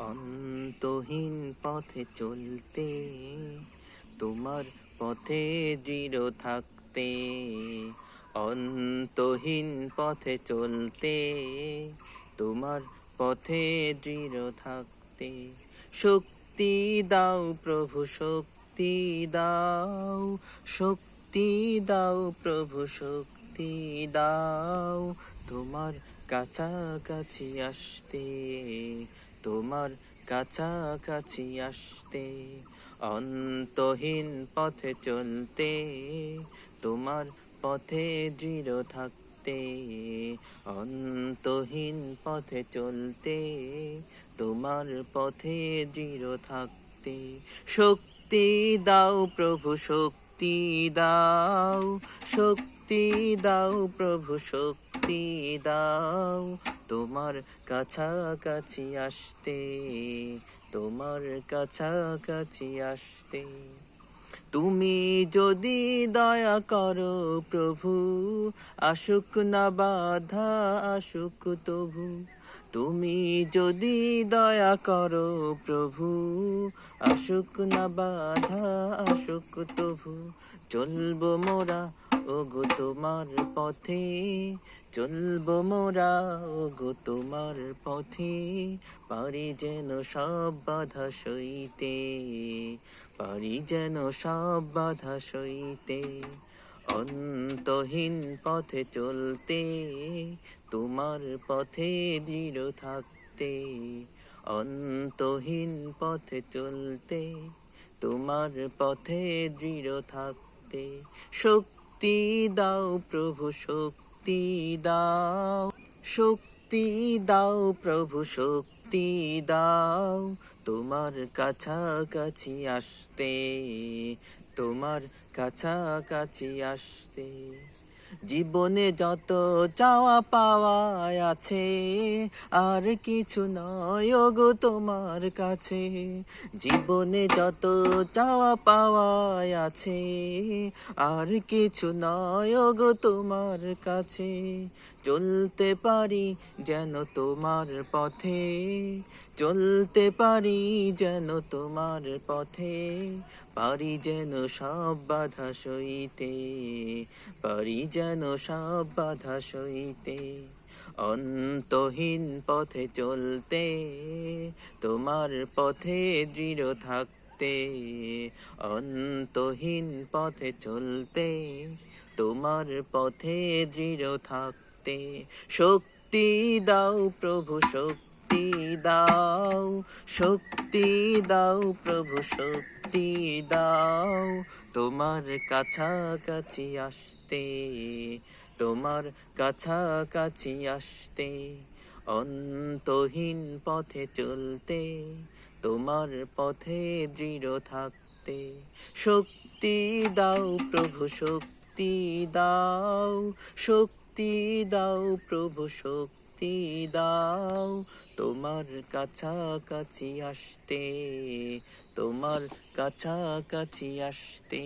অন্তহীন পথে চলতে, তোমার পথে দৃঢ় থাকতে, অন্তহীন পথে চলতে, তোমার পথে দৃঢ় থাকতে। শক্তি দাও প্রভু, শক্তি দাও শক্তি দাও প্রভু, শক্তি দাও, তোমার কাছাকাছি আসতে। তোমার কাছাকাছি আসতে, অন্তহীন পথে চলতে, তোমার পথে দৃঢ় থাকতে, অন্তহীন পথে চলতে, তোমার পথে দৃঢ় থাকতে। শক্তি দাও প্রভু, শক্তি দাও, শক্তি দাও প্রভু, শক্তি দাও। তোমার কাছাকাছি আসতে, তোমার কাছাকাছি আসতে। তুমি যদি দয়া করো প্রভু, আসুক না বাধা, আসুক তবু। তুমি যদি দয়া করো প্রভু, আসুক না বাধা, আসুক তবু, চলবো মোরা, ওগো তোমার পথে, চলব মোরা, ওগো তোমার পথে, পারি যেন সব বাধা সইতে, পারি যেন সব বাধা সইতে, অন্তহীন পথে চলতে তোমার পথে দৃঢ় থাকতে, অন্তহীন পথে চলতে, তোমার পথে দৃঢ় থাকতে। শক্তি দাও প্রভু, শক্তি দাও শক্তি দাও প্রভু, শক্তি দাও, তোমার কাছাকাছি আসতে, তোমার কাছাকাছি আসতে। জীবনে যত চাওয়া পাওয়া আছে, আর কিছু নয় গো তোমার কাছে। জীবনে যত চাওয়া পাওয়া আছে, আর কিছু নয় গো তোমার কাছে। চলতে পারি যেন তোমার পথে, চলতে পারি যেন তোমার পথে। পারি যেন সব বাধা সইতে, পারি যেন সব বাধা সইতে, অন্তহীন পথে চলতে, তোমার পথে দৃঢ় থাকতে, অন্তহীন পথে চলতে, তোমার পথে দৃঢ় থাকতে। শক্তি দাও প্রভু শক্তি দাও শক্তি দাও প্রভু, শক্তি দাও। তোমার কাছাকাছি আসতে, তোমার কাছাকাছি আসতে, অন্তহীন পথে চলতে, তোমার পথে দৃঢ় থাকতে। শক্তি দাও প্রভু, শক্তি দাও শক্তি দাও প্রভু, শক্তি দাও। তোমার কাছাকাছি আসতে তোমার কাছাকাছি আসতে।